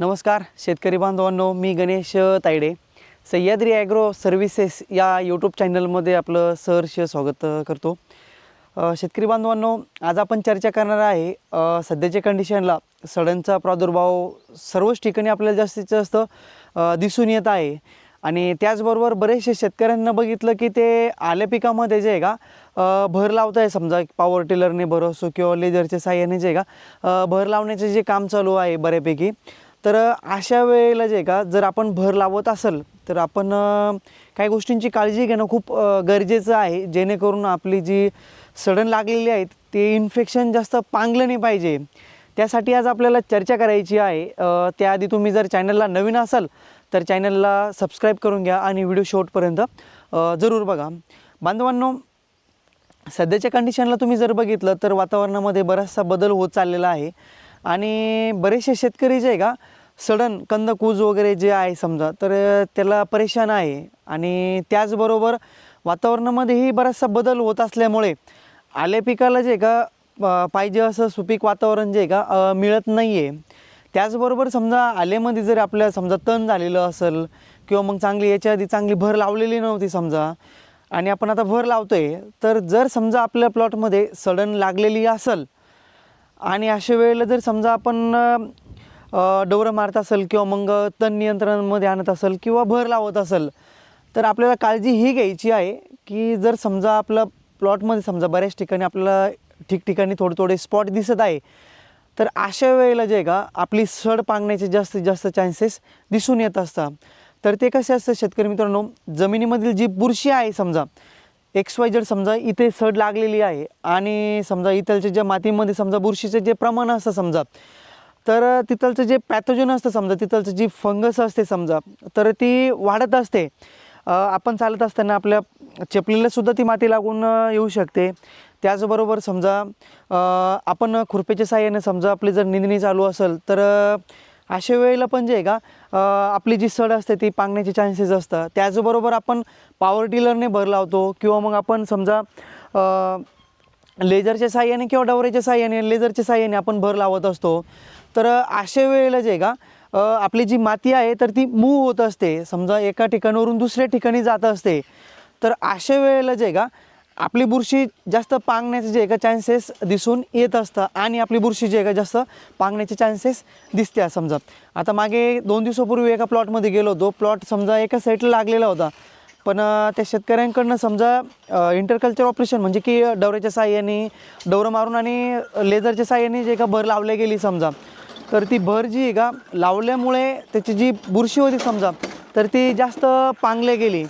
नमस्कार शेतकरी बांधवांनो मी गणेश तायडे. सह्याद्री ॲग्रो सर्व्हिसेस या यूट्यूब चॅनलमध्ये आपलं सहर्ष स्वागत करतो. शेतकरी बांधवांनो आज आपण चर्चा करणार आहे सध्याच्या कंडिशनला सडनचा प्रादुर्भाव सर्वच ठिकाणी आपल्याला जास्तीत जास्त दिसून येत आहे. आणि त्याचबरोबर बरेचसे शेतकऱ्यांना बघितलं की ते आल्या पिकामध्ये जे आहे का भर लावत आहे समजा पॉवर टिलरने भर असो किंवा लेजरच्या साह्याने जे आहे का भर लावण्याचे जे काम चालू आहे बऱ्यापैकी. तर अशा वेळेला जे आहे का जर आपण भर लावत असेल तर आपण काही गोष्टींची काळजी घेणं खूप गरजेचं आहे. जेणेकरून आपली जी सडन लागलेली आहेत ते इन्फेक्शन जास्त पांगलं नाही पाहिजे. त्यासाठी आज आपल्याला चर्चा करायची आहे. त्याआधी तुम्ही जर चॅनलला नवीन असाल तर चॅनलला सबस्क्राईब करून घ्या आणि व्हिडिओ शेवटपर्यंत जरूर बघा. बांधवांनो सध्याच्या कंडिशनला तुम्ही जर बघितलं तर वातावरणामध्ये बराचसा बदल होत चाललेला आहे. आणि बरेचसे शेतकरी जे आहे का सडन कंदकूज वगैरे जे आहे समजा तर त्याला परेशान आहे. आणि त्याचबरोबर वातावरणामध्येही बराचसा बदल होत असल्यामुळे आल्या पिकाला जे का पाहिजे असं सुपीक वातावरण जे आहे का मिळत नाही आहे त्याचबरोबर समजा आलेमध्ये जर आपल्या समजा तण झालेलं असेल किंवा मग चांगली याच्या आधी चांगली भर लावलेली नव्हती समजा आणि आपण आता भर लावतो आहे तर जर समजा आपल्या प्लॉटमध्ये सडन लागलेली असेल आणि अशा वेळेला जर समजा आपण डवरं मारत असेल किंवा मग तण नियंत्रणामध्ये आणत असेल किंवा भर लावत असेल तर आपल्याला काळजी ही घ्यायची आहे की जर समजा आपलं प्लॉटमध्ये समजा बऱ्याच ठिकाणी आपल्याला ठिकठिकाणी थोडे थोडे स्पॉट दिसत आहे तर अशा वेळेला जे आहे का आपली सड पांगण्याचे जास्तीत जास्त चान्सेस दिसून येत असतात. तर ते कसे असतं शेतकरी मित्रांनो जमिनीमधील जी बुरशी आहे समजा एक्स वाय जर समजा इथे सड लागलेली आहे आणि समजा इथलच्या ज्या मातीमध्ये समजा बुरशीचं जे प्रमाण असतं समजा तर तिथलचं जे पॅथोजन असतं समजा तिथलचं जी फंगस असते समजा तर ती वाढत असते. आपण चालत असताना आपल्या चपलीलासुद्धा ती माती लागून येऊ शकते. त्याचबरोबर समजा आपण खुरपेच्या साह्याने समजा आपली जर निंदणी चालू असेल तर अशा वेळेला पण जे आहे का आपली जी सड असते ती पांगण्याचे चान्सेस असतात. त्याचबरोबर आपण पॉवर टिलरने भर लावतो किंवा मग आपण समजा लेझरच्या साह्याने किंवा डवऱ्याच्या साह्याने लेझरच्या साह्याने आपण भर लावत असतो. तर अशा वेळेला जे आहे का आपली जी माती आहे तर ती मूव होत असते. समजा एका ठिकाणावरून दुसऱ्या ठिकाणी जात असते. तर अशा वेळेला जे आहे का आपली बुरशी जास्त पांगण्याचे जे का चान्सेस दिसून येत असतं आणि आपली बुरशी जे आहे का जास्त पांगण्याचे चान्सेस दिसते समजा. आता मागे दोन दिवसापूर्वी एका प्लॉटमध्ये गेलो होतो. प्लॉट समजा एका साईडला लागलेला होता. पण त्या शेतकऱ्यांकडनं समजा इंटरकल्चर ऑपरेशन म्हणजे की डवऱ्याच्या साह्याने डवरं मारून आणि लेझरच्या साह्याने जे का भर लावल्या गेली समजा. तर ती भर जी आहे का लावल्यामुळे त्याची जी बुरशी होती समजा तर ती जास्त पांगल्या गेली.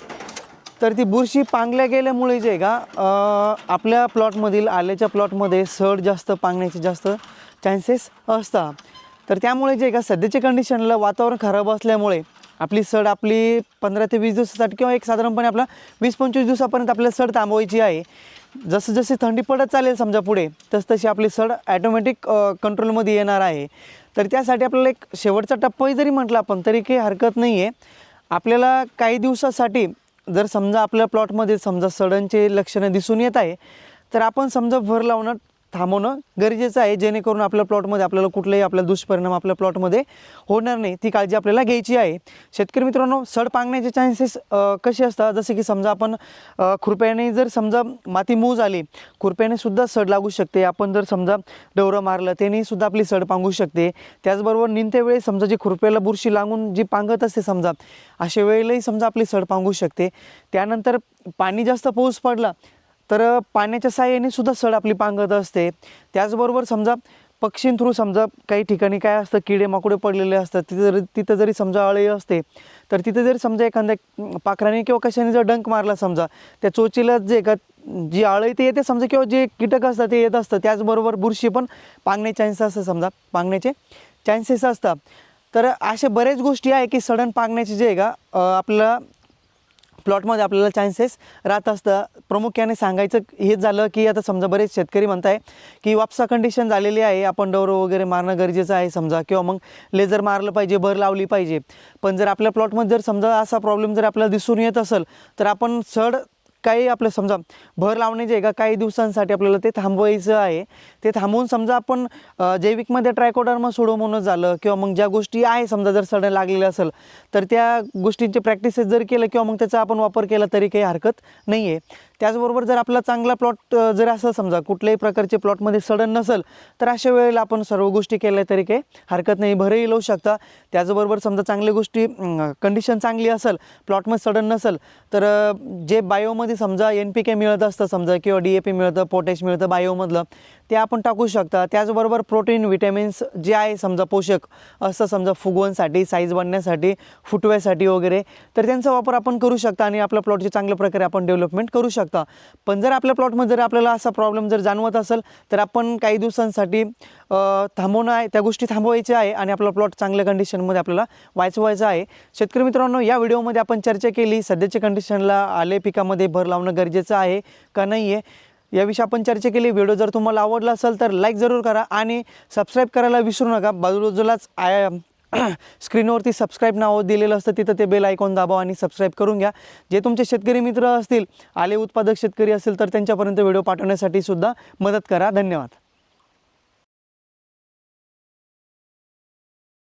तर ती बुरशी पांगल्या गेल्यामुळे जे आहे का आपल्या प्लॉटमधील आल्याच्या प्लॉटमध्ये सड जास्त पांगण्याचे जास्त चान्सेस असतात. तर त्यामुळे जे आहे का सध्याच्या कंडिशनला वातावरण खराब असल्यामुळे आपली सड आपली पंधरा ते वीस दिवसासाठी किंवा एक साधारणपणे आपला वीस पंचवीस दिवसापर्यंत आपल्याला सड थांबवायची आहे. जसं जशी थंडी पडत चालेल समजा पुढे तस तशी आपली सड ॲटोमॅटिक कंट्रोलमध्ये येणार आहे. तर त्यासाठी आपल्याला एक शेवटचा टप्पाही जरी म्हटलं आपण तरी काही हरकत नाही आहे आपल्याला काही दिवसासाठी जर समजा आपल्या प्लॉटमध्ये समजा सडनचे लक्षणं दिसून येत आहे तर आपण समजा भर लावणं थांबवणं गरजेचं आहे जेणेकरून आपल्या प्लॉटमध्ये आपल्याला कुठलाही आपला दुष्परिणाम आपल्या प्लॉटमध्ये होणार नाही. ती काळजी आपल्याला घ्यायची आहे. शेतकरी मित्रांनो सड पांगण्याचे चान्सेस कसे असतात? जसे की समजा आपण खुरप्याने जर समजा माती मूज झाली खुरप्याने सुद्धा सड लागू शकते. आपण जर समजा डवरं मारलं त्याने सुद्धा आपली सड पांगू शकते. त्याचबरोबर निंत्या वेळेस समजा जी खुरप्याला बुरशी लागून जी पांगत असते समजा अशा वेळेलाही समजा आपली सड पांगू शकते. त्यानंतर पाणी जास्त पाऊस पडला तर पाण्याच्या साह्याने सुद्धा सड आपली पांगत असते. त्याचबरोबर समजा पक्षीं थ्रू समजा काही ठिकाणी काय असतं किडे माकुडे पडलेले असतात तिथं जरी तिथं जरी समजा अळी असते तर तिथे जरी समजा एखाद्या पाखराने किंवा कशाने जर डंक मारला समजा त्या चोचीला जे का जी आळी ते येते समजा किंवा जे कीटक असतात ते येत असतं त्याचबरोबर बुरशी पण पांगणे चान्सेस असतात समजा पांगण्याचे चान्सेस असतात. तर अशा बऱ्याच गोष्टी आहे की सडन पांगण्याचे जे आहे का आपल्याला प्लॉटमध्ये आपल्याला चान्सेस राहत असतं. प्रामुख्याने सांगायचं हेच झालं की आता समजा बरेच शेतकरी म्हणताय की वापसा कंडिशन झालेली आहे. आपण डवरं वगैरे मारणं गरजेचं आहे समजा. किंवा मग लेझर मारलं पाहिजे भर लावली पाहिजे. पण जर आपल्या प्लॉटमध्ये जर समजा असा प्रॉब्लेम जर आपल्याला दिसून येत असेल तर आपण सड काही आपलं समजा भर लावणे जे आहे का काही दिवसांसाठी आपल्याला ते थांबवायचं आहे. ते थांबवून समजा आपण जैविकमध्ये ट्रायकोडर्मा सोडोमोनस झालं किंवा मग ज्या गोष्टी आहे समजा जर सडन लागलेलं असेल तर त्या गोष्टींचे प्रॅक्टिसेस जर केलं किंवा मग त्याचा आपण वापर केला तरी काही हरकत नाही आहे त्याचबरोबर जर आपला चांगला प्लॉट जर असं समजा कुठल्याही प्रकारचे प्लॉटमध्ये सडन नसेल तर अशा वेळेला आपण सर्व गोष्टी केल्या तरी काही हरकत नाही भरही लावू शकता. त्याचबरोबर समजा चांगल्या गोष्टी कंडिशन चांगली असेल प्लॉटमध्ये सडन नसेल तर जे बायोमध्ये समजा एन पी के मिळत असतं समजा किंवा डी ए पी मिळतं पोटॅश मिळतं बायोमधलं ते आपण टाकू शकता. त्याचबरोबर प्रोटीन विटॅमिन्स जे आहे समजा पोषक असं समजा फुगवणसाठी साईज बनण्यासाठी फुटव्यासाठी वगैरे तर त्यांचा वापर आपण करू शकता आणि आपल्या प्लॉटची चांगल्या प्रकारे आपण डेव्हलपमेंट करू शकता. पण जर आपल्या प्लॉटमध्ये जर आपल्याला असा प्रॉब्लेम जर जाणवत असेल तर आपण काही दिवसांसाठी थांबवणं आहे त्या गोष्टी थांबवायच्या आहे आणि आपला प्लॉट चांगल्या कंडिशनमध्ये आपल्याला वाचवायचा आहे. शेतकरी मित्रांनो या व्हिडिओमध्ये आपण चर्चा केली. सध्याच्या कंडिशनला आले पिकामध्ये भर लावणं गरजेचं आहे का नाही आहे याविषयी आपण चर्चा केली. व्हिडिओ जर तुम्हाला आवडला असेल तर लाईक जरूर करा आणि सबस्क्राईब करायला विसरू नका. बाजूलाच आय स्क्रीनवरती सबस्क्राईब नाव दिलेलं असतं तिथं ते बेल आयकॉन दाबा आणि सबस्क्राईब करून घ्या. जे तुमचे शेतकरी मित्र असतील आले उत्पादक शेतकरी असतील तर त्यांच्यापर्यंत व्हिडिओ पाठवण्यासाठी सुद्धा मदत करा. धन्यवाद.